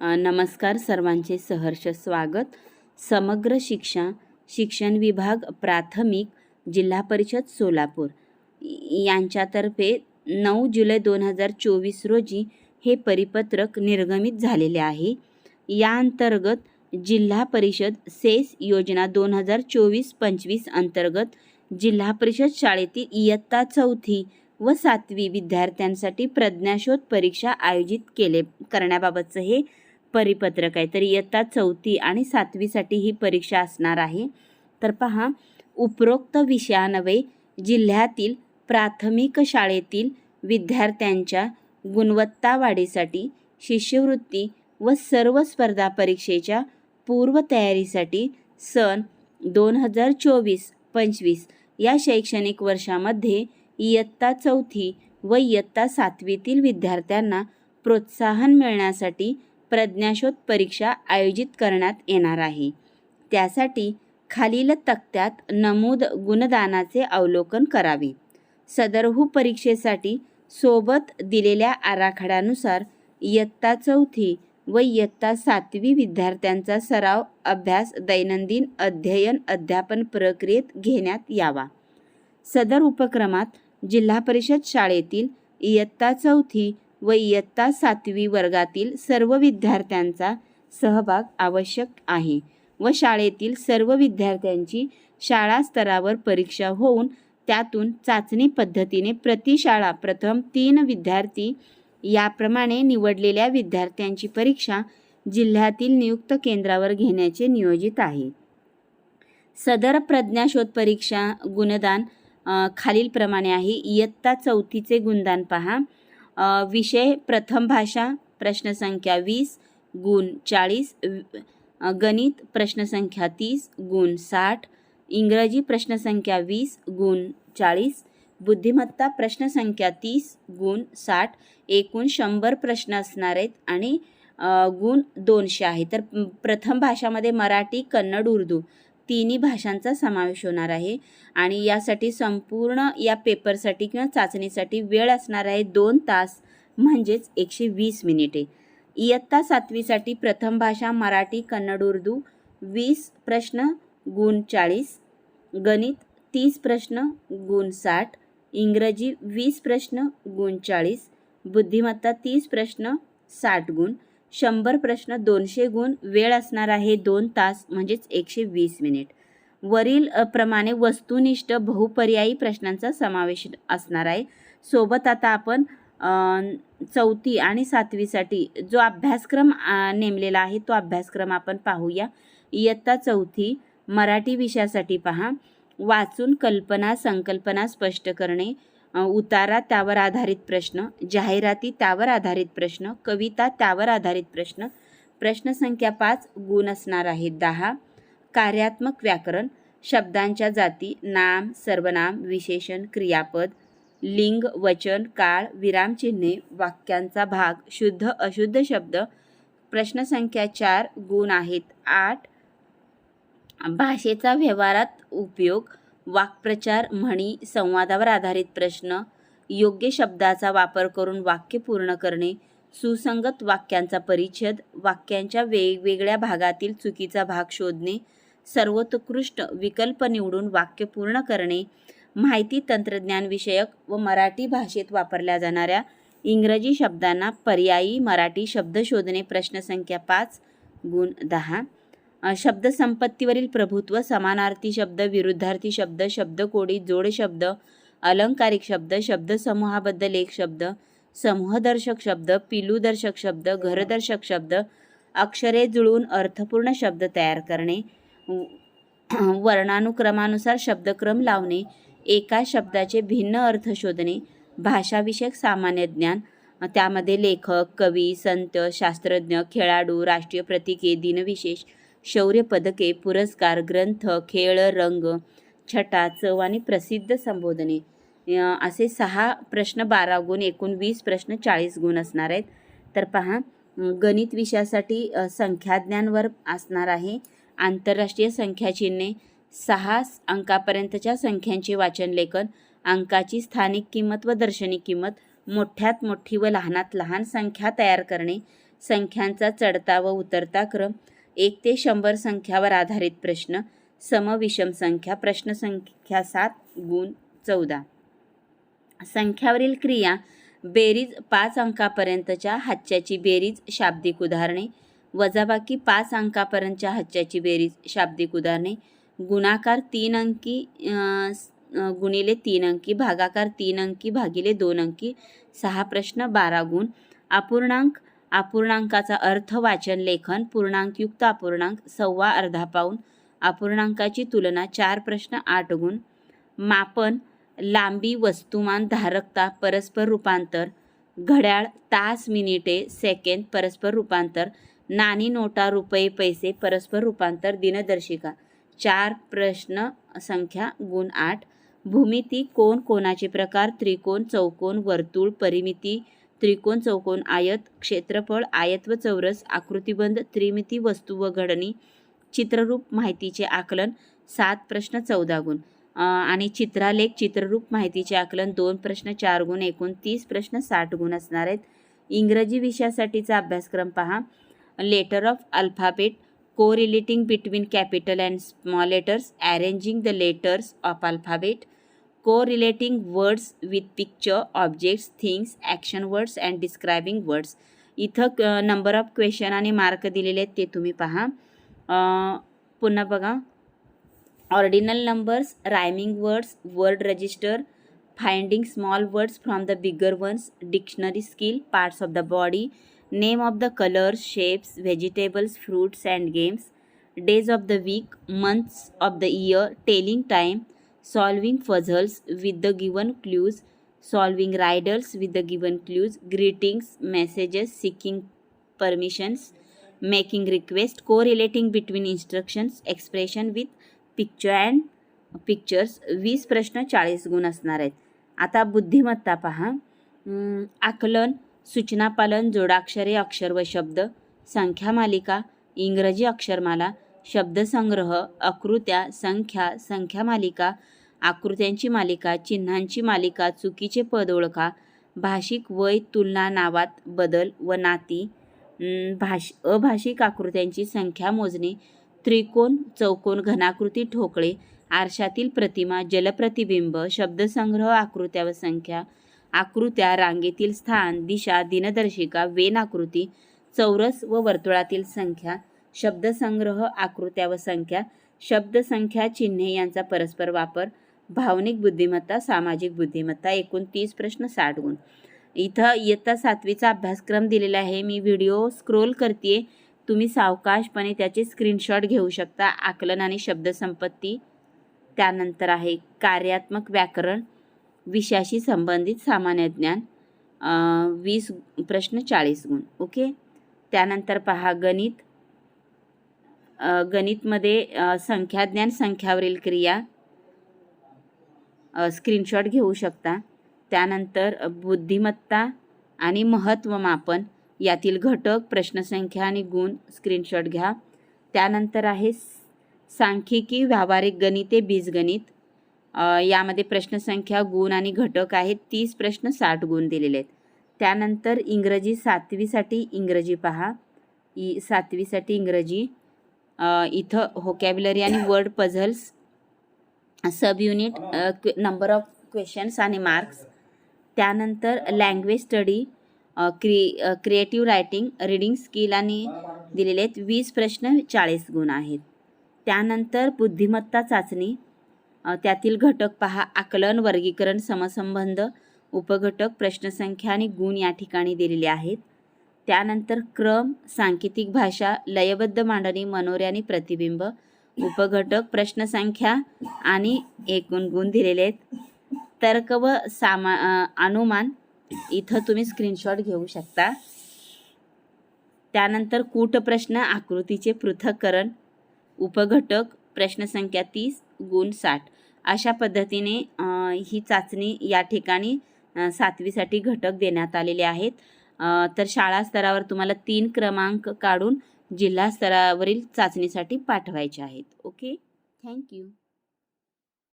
नमस्कार सर्वांचे सहर्ष स्वागत. समग्र शिक्षा शिक्षण विभाग प्राथमिक जिल्हा परिषद सोलापूर. यांच्यातर्फे नऊ जुलै दोन हजार चोवीस रोजी हे परिपत्रक निर्गमित झालेले आहे. या अंतर्गत जिल्हा परिषद सेस योजना दोन हजार चोवीस पंचवीस अंतर्गत जिल्हा परिषद शाळेतील इयत्ता चौथी व सातवी विद्यार्थ्यांसाठी प्रज्ञाशोध परीक्षा आयोजित केले करण्याबाबतचं हे परिपत्रक आहे. तर इयत्ता चौथी आणि सातवीसाठी ही परीक्षा असणार आहे. तर पहा उपरोक्त विषयान्वये जिल्ह्यातील प्राथमिक शाळेतील विद्यार्थ्यांच्या गुणवत्ता वाढीसाठी शिष्यवृत्ती व सर्व स्पर्धा परीक्षेच्या पूर्वतयारीसाठी सन दोन हजार चोवीस पंचवीस या शैक्षणिक वर्षामध्ये इयत्ता चौथी व इयत्ता सातवीतील विद्यार्थ्यांना प्रोत्साहन मिळण्यासाठी प्रज्ञाशोध परीक्षा आयोजित करण्यात येणार आहे. त्यासाठी खालील तक्त्यात नमूद गुणदानाचे अवलोकन करावे. सदरहू परीक्षेसाठी सोबत दिलेल्या आराखड्यानुसार इयत्ता चौथी व इयत्ता सातवी विद्यार्थ्यांचा सराव अभ्यास दैनंदिन अध्ययन अध्यापन प्रक्रियेत घेण्यात यावा. सदर उपक्रमात जिल्हा परिषद शाळेतील इयत्ता चौथी व इयत्ता सातवी वर्गातील सर्व विद्यार्थ्यांचा सहभाग आवश्यक आहे व शाळेतील सर्व विद्यार्थ्यांची शाळा स्तरावर परीक्षा होऊन त्यातून चाचणी पद्धतीने प्रतिशाळा प्रथम तीन विद्यार्थी याप्रमाणे निवडलेल्या विद्यार्थ्यांची परीक्षा जिल्ह्यातील नियुक्त केंद्रावर घेण्याचे नियोजित आहे. सदर प्रज्ञाशोध परीक्षा गुणदान खालीलप्रमाणे आहे. इयत्ता चौथीचे गुणदान पहा. विषय प्रथम भाषा प्रश्नसंख्या वीस गुण चाळीस गणित प्रश्नसंख्या तीस गुण साठ इंग्रजी प्रश्नसंख्या वीस गुण चाळीस बुद्धिमत्ता प्रश्नसंख्या तीस गुण साठ एकूण शंभर प्रश्न असणार आहेत आणि गुण दोनशे आहे. तर प्रथम भाषामध्ये मराठी कन्नड उर्दू. तिन्ही भाषांचा समावेश होणार आहे. आणि यासाठी संपूर्ण या पेपरसाठी किंवा चाचणीसाठी वेळ असणार आहे दोन तास म्हणजेच एकशे वीस मिनिटे. इयत्ता सातवीसाठी प्रथम भाषा मराठी कन्नड उर्दू वीस प्रश्न गुण चाळीस गणित तीस प्रश्न गुण साठ इंग्रजी वीस प्रश्न गुण चाळीस बुद्धिमत्ता तीस प्रश्न साठ गुण शंभर प्रश्न दोनशे गुण वेळ असणार आहे दोन तास म्हणजेच एकशे वीस मिनिट. वरील प्रमाणे वस्तुनिष्ठ बहुपर्यायी प्रश्नांचा समावेश असणार आहे. सोबत आता आपण चौथी आणि सातवीसाठी जो अभ्यासक्रम नेमलेला आहे तो अभ्यासक्रम आपण पाहूया. इयत्ता चौथी मराठी विषयासाठी पहा. वाचून कल्पना संकल्पना स्पष्ट करणे. उतारा त्यावर आधारित प्रश्न जाहिराती त्यावर आधारित प्रश्न कविता त्यावर आधारित प्रश्न. प्रश्नसंख्या पाच गुण असणार आहेत दहा. कार्यात्मक व्याकरण शब्दांच्या जाती नाम सर्वनाम विशेषण क्रियापद. लिंग वचन काळ विरामचिन्हे वाक्यांचा भाग शुद्ध अशुद्ध शब्द. प्रश्नसंख्या चार गुण आहेत आठ. भाषेचा व्यवहारात उपयोग वाक्प्रचार म्हणी संवादावर आधारित प्रश्न योग्य शब्दाचा वापर करून वाक्य पूर्ण करणे सुसंगत वाक्यांचा परिच्छेद वाक्यांच्या वेगवेगळ्या भागातील चुकीचा भाग शोधणे सर्वोत्कृष्ट विकल्प निवडून वाक्य पूर्ण करणे माहिती तंत्रज्ञानविषयक व मराठी भाषेत वापरल्या जाणाऱ्या इंग्रजी शब्दांना पर्यायी मराठी शब्द शोधणे प्रश्नसंख्या पाच गुण दहा. शब्दसंपत्तीवरील प्रभुत्व समानार्थी शब्द विरुद्धार्थी शब्द शब्दकोडी जोड शब्द अलंकारिक शब्द शब्दसमूहाबद्दल एक शब्द समूहदर्शक शब्द पिलूदर्शक शब्द घरदर्शक शब्द अक्षरे जुळवून अर्थपूर्ण शब्द तयार करणे व- वर्णानुक्रमानुसार शब्दक्रम लावणे एका शब्दाचे भिन्न अर्थ शोधणे भाषाविषयक सामान्य ज्ञान त्यामध्ये लेखक कवी संत शास्त्रज्ञ खेळाडू राष्ट्रीय प्रतीके दिनविशेष शौर्य पदके पुरस्कार ग्रंथ खेळ रंग छटा चव आणि प्रसिद्ध संबोधने. असे सहा प्रश्न बारा गुण एकूण वीस प्रश्न चाळीस गुण असणार आहेत. तर पहा गणित विषयासाठी अ, संख्याज्ञानवर असणार आहे. आंतरराष्ट्रीय संख्याचिन्हे सहा अंकापर्यंतच्या संख्यांचे वाचन लेखन अंकाची स्थानिक किंमत व दर्शनी किंमत मोठ्यात मोठी व लहानात लहान संख्या तयार करणे संख्यांचा चढता व उतरता क्रम एक ते शंभर संख्यावर आधारित प्रश्न. समविषम संख्या प्रश्न संख्या सात गुण चौदा. संख्यावरील क्रिया बेरीज पाच अंकापर्यंतच्या हच्च्याची बेरीज शाब्दिक उदाहरणे वजाबाकी पाच अंकापर्यंतच्या हच्च्याची बेरीज शाब्दिक उदाहरणे गुणाकार तीन अंकी गुणिले तीन अंकी भागाकार तीन अंकी भागिले दोन अंकी सहा प्रश्न बारा गुण अपूर्णांक अपूर्णांकाचा अर्थ वाचन लेखन पूर्णांकयुक्त अपूर्णांक सव्वा अर्धा पाऊण अपूर्णांकाची तुलना चार प्रश्न आठ गुण. मापन लांबी वस्तुमान धारकता परस्पर रूपांतर. घड्याळ तास मिनिटे सेकंद परस्पर रूपांतर. नाणी नोटा रुपये पैसे परस्पर रूपांतर दिनदर्शिका. चार प्रश्न संख्या गुण आठ. भूमिती कोण कोणाचे प्रकार? त्रिकोण चौकोन वर्तुळ परिमिती. त्रिकोण चौकोन आयत क्षेत्रफळ आयत व चौरस आकृतिबंध त्रिमिती वस्तू व घडणी चित्ररूप माहितीचे आकलन सात प्रश्न चौदा गुण. आणि चित्रालेख चित्ररूप माहितीचे आकलन दोन प्रश्न चार गुण एकूण तीस प्रश्न साठ गुण असणार आहेत. इंग्रजी विषयासाठीचा अभ्यासक्रम पहा. Letter of alphabet correlating between capital and small letters arranging the letters of alphabet correlating words with picture objects things action words and describing words इथं नंबर ऑफ क्वेश्चन आणि मार्क दिलेले आहेत ते तुम्ही पहा. पुन्हा बघा. Ordinal numbers rhyming words word register finding small words from the bigger ones dictionary skill parts of the body name of the colours shapes vegetables fruits and games days of the week months of the year telling time solving puzzles with the given clues solving riddles with the given clues greetings messages seeking permissions making request correlating between instructions expression with picture and pictures वीस प्रश्न चाळीस गुण असणार आहेत. आता बुद्धिमत्ता पहा. आकलन सूचनापालन जोडाक्षरे अक्षर व शब्द संख्या मालिका इंग्रजी अक्षरमाला शब्दसंग्रह अकृत्या संख्या संख्यामालिका आकृत्यांची मालिका चिन्हांची मालिका चुकीचे पद ओळखा भाषिक वय तुलना नावात बदल व नाती भाष अभाषिक आकृत्यांची संख्या मोजणे त्रिकोण चौकोन घनाकृती ठोकळे आरशातील प्रतिमा जलप्रतिबिंब शब्दसंग्रह आकृत्या व संख्या आकृत्या रांगेतील स्थान दिशा दिनदर्शिका वेन आकृती चौरस व वर्तुळातील संख्या शब्दसंग्रह आकृत्या व संख्या शब्दसंख्या चिन्हे यांचा परस्पर वापर भावनिक बुद्धिमत्ता सामाजिक बुद्धिमत्ता एकूण तीस प्रश्न साठ गुण इथं इयत्ता सातवीचा अभ्यासक्रम दिलेला आहे. मी व्हिडिओ स्क्रोल करते तुम्ही सावकाशपणे त्याचे स्क्रीनशॉट घेऊ शकता. आकलन आणि शब्दसंपत्ती त्यानंतर आहे कार्यात्मक व्याकरण विषयाशी संबंधित सामान्य ज्ञान वीस प्रश्न चाळीस गुण. ओके? त्यानंतर पहा गणित. गणितमध्ये संख्याज्ञान संख्यावरील क्रिया स्क्रीनशॉट घेऊ शकता. त्यानंतर बुद्धिमत्ता आणि महत्त्व मापन यातील घटक प्रश्नसंख्या आणि गुण स्क्रीनशॉट घ्या. त्यानंतर आहे सांख्यिकी व्यावहारिक गणिते बीजगणित. यामध्ये प्रश्नसंख्या गुण आणि घटक आहेत. तीस प्रश्न साठ गुण दिलेले आहेत. त्यानंतर इंग्रजी सातवीसाठी इंग्रजी पहा. इ सातवीसाठी इंग्रजी. इथं होकॅब्युलरी आणि word puzzles sub unit number of questions आणि मार्क्स त्यानंतर language study cre creative writing reading skill आणि दिलेले आहेत वीस प्रश्न चाळीस गुण आहेत. त्यानंतर बुद्धिमत्ता चाचणी uh, त्यातील घटक पहा आकलन वर्गीकरण समसंबंध उपघटक प्रश्नसंख्या आणि गुण या ठिकाणी दिलेले आहेत. त्यानंतर क्रम सांकेतिक भाषा लयबद्ध मांडणी मनोरे आणि प्रतिबिंब उपघटक प्रश्नसंख्या आणि एकूण गुण दिलेले आहेत. तर्क व सामा अनुमान इथं तुम्ही स्क्रीनशॉट घेऊ शकता. त्यानंतर कूटप्रश्न आकृतीचे पृथक्करण उपघटक प्रश्नसंख्या तीस गुण साठ. अशा पद्धतीने ही चाचणी या ठिकाणी सातवीसाठी घटक देण्यात आलेले आहेत. तर शाळा स्तरावर तुम्हाला तीन क्रमांक काढून जिल्हा स्तरावरील चाचणीसाठी पाठवायचे आहेत. ओके? Thank you.